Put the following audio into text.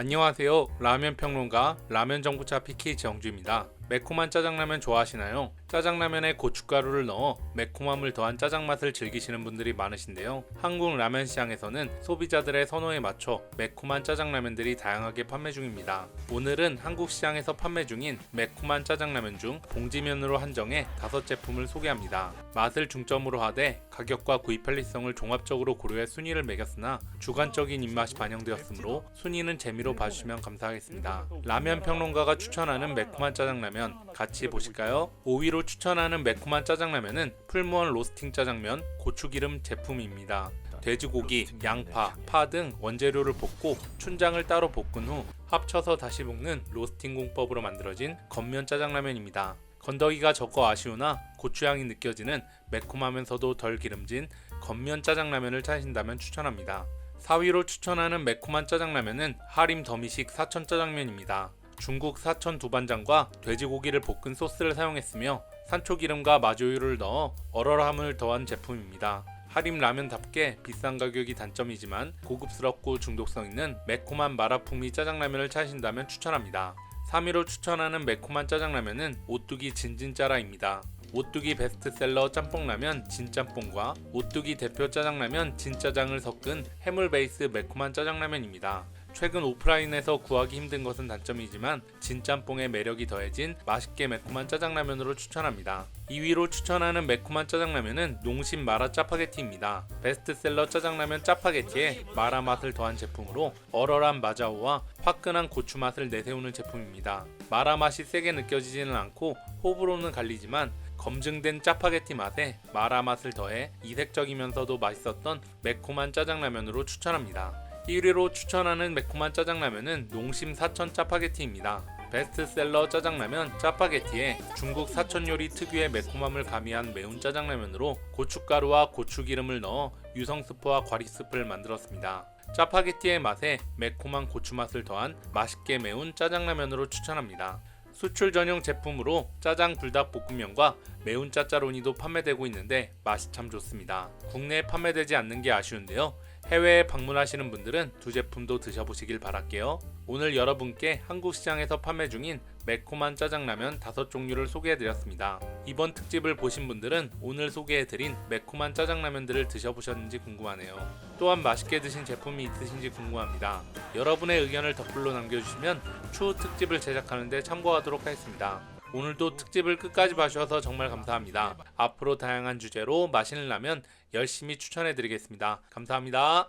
안녕하세요. 라면 평론가 라면 정부차 PK 정주입니다. 매콤한 짜장라면 좋아하시나요? 짜장라면에 고춧가루를 넣어 매콤함을 더한 짜장 맛을 즐기시는 분들이 많으신데요. 한국 라면 시장에서는 소비자들의 선호에 맞춰 매콤한 짜장라면들이 다양하게 판매 중입니다. 오늘은 한국 시장에서 판매 중인 매콤한 짜장라면 중 봉지면으로 한정해 다섯 제품을 소개합니다. 맛을 중점으로 하되 가격과 구입 편리성을 종합적으로 고려해 순위를 매겼으나 주관적인 입맛이 반영되었으므로 순위는 재미로 봐주시면 감사하겠습니다. 라면 평론가가 추천하는 매콤한 짜장라면 같이 보실까요? 5위로 추천하는 매콤한 짜장라면은 풀무원 로스팅 짜장면 고추기름 제품입니다. 돼지고기, 양파, 파 등 원재료를 볶고 춘장을 따로 볶은 후 합쳐서 다시 볶는 로스팅 공법으로 만들어진 겉면 짜장라면입니다. 건더기가 적어 아쉬우나 고추향이 느껴지는 매콤하면서도 덜 기름진 겉면 짜장라면을 찾으신다면 추천합니다. 4위로 추천하는 매콤한 짜장라면은 하림 더미식 사천 짜장면입니다. 중국 사천 두반장과 돼지고기를 볶은 소스를 사용했으며 산초기름과 마조유를 넣어 얼얼함을 더한 제품입니다. 하림 라면답게 비싼 가격이 단점이지만 고급스럽고 중독성 있는 매콤한 마라풍미 짜장라면을 찾으신다면 추천합니다. 3위로 추천하는 매콤한 짜장라면은 오뚜기 진진짜라입니다. 오뚜기 베스트셀러 짬뽕라면 진짬뽕과 오뚜기 대표 짜장라면 진짜장을 섞은 해물 베이스 매콤한 짜장라면입니다. 최근 오프라인에서 구하기 힘든 것은 단점이지만 진짬뽕의 매력이 더해진 맛있게 매콤한 짜장라면으로 추천합니다. 2위로 추천하는 매콤한 짜장라면은 농심 마라 짜파게티입니다. 베스트셀러 짜장라면 짜파게티에 마라 맛을 더한 제품으로 얼얼한 마자오와 화끈한 고추 맛을 내세우는 제품입니다. 마라 맛이 세게 느껴지지는 않고 호불호는 갈리지만 검증된 짜파게티 맛에 마라 맛을 더해 이색적이면서도 맛있었던 매콤한 짜장라면으로 추천합니다. 1위로 추천하는 매콤한 짜장라면은 농심 사천 짜파게티입니다. 베스트셀러 짜장라면 짜파게티에 중국 사천 요리 특유의 매콤함을 가미한 매운 짜장라면으로 고춧가루와 고추기름을 넣어 유성 스프와 과리 스프를 만들었습니다. 짜파게티의 맛에 매콤한 고추 맛을 더한 맛있게 매운 짜장라면으로 추천합니다. 수출 전용 제품으로 짜장 불닭볶음면과 매운 짜짜로니도 판매되고 있는데 맛이 참 좋습니다. 국내에 판매되지 않는 게 아쉬운데요. 해외에 방문하시는 분들은 두 제품도 드셔보시길 바랄게요. 오늘 여러분께 한국 시장에서 판매 중인 매콤한 짜장라면 다섯 종류를 소개해드렸습니다. 이번 특집을 보신 분들은 오늘 소개해드린 매콤한 짜장라면들을 드셔보셨는지 궁금하네요. 또한 맛있게 드신 제품이 있으신지 궁금합니다. 여러분의 의견을 댓글로 남겨주시면 추후 특집을 제작하는데 참고하도록 하겠습니다. 오늘도 특집을 끝까지 봐주셔서 정말 감사합니다. 앞으로 다양한 주제로 맛있는 라면 열심히 추천해드리겠습니다. 감사합니다.